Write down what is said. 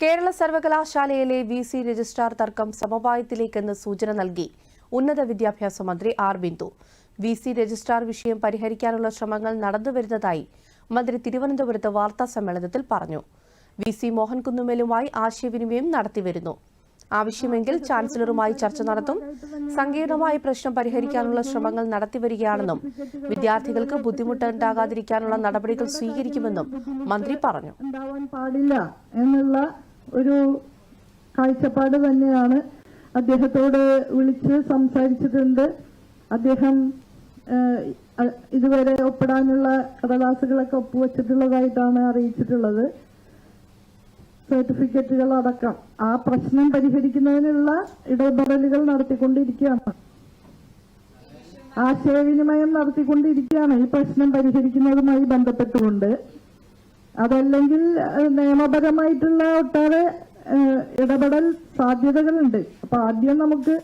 കേരള സർവകലാശാലയിലെ V C registrar തർക്കം സമവായത്തിലേക്കെന്ന് സൂചന നൽകി. ഉന്നത വിദ്യാഭ്യാസ മന്ത്രി R Bindu. V C registrar വിഷയം പരിഹരിക്കാനുള്ള ശ്രമങ്ങൾ നടന്നുവരുന്നതായി മന്ത്രി തിരുവനന്തപുരത്ത് വാർത്താ സമ്മേളനത്തിൽ പറഞ്ഞു. വി സി മോഹൻകുന്നുമേലുമായി ആശയവിനിമയം നടത്തിവരുന്നു ആവശ്യമെങ്കിൽ ചാൻസലറുമായി ചർച്ച നടത്തും സങ്കീർണമായ പ്രശ്നം പരിഹരിക്കാനുള്ള ശ്രമങ്ങൾ നടത്തിവരികയാണെന്നും വിദ്യാർത്ഥികൾക്ക് ബുദ്ധിമുട്ടുണ്ടാകാതിരിക്കാനുള്ള നടപടികൾ സ്വീകരിക്കുമെന്നും മന്ത്രി പറഞ്ഞു. ഒരു കാഴ്ചപ്പാട് തന്നെയാണ്. അദ്ദേഹത്തോട് വിളിച്ച് സംസാരിച്ചിട്ടുണ്ട്. അദ്ദേഹം ഇതുവരെ ഒപ്പിടാനുള്ള കടലാസുകളൊക്കെ ഒപ്പുവെച്ചിട്ടുള്ളതായിട്ടാണ് അറിയിച്ചിട്ടുള്ളത്. സർട്ടിഫിക്കറ്റുകൾ അടക്കം. ആ പ്രശ്നം പരിഹരിക്കുന്നതിനുള്ള ഇടപെടലുകൾ നടത്തിക്കൊണ്ടിരിക്കുകയാണ്. ആശയവിനിമയം നടത്തിക്കൊണ്ടിരിക്കുകയാണ് ഈ പ്രശ്നം പരിഹരിക്കുന്നതുമായി ബന്ധപ്പെട്ടുകൊണ്ട്. അതല്ലെങ്കിൽ നിയമപരമായിട്ടുള്ള ഒട്ടേറെ ഇടപെടൽ സാധ്യതകളുണ്ട്. അപ്പൊ ആദ്യം നമുക്ക്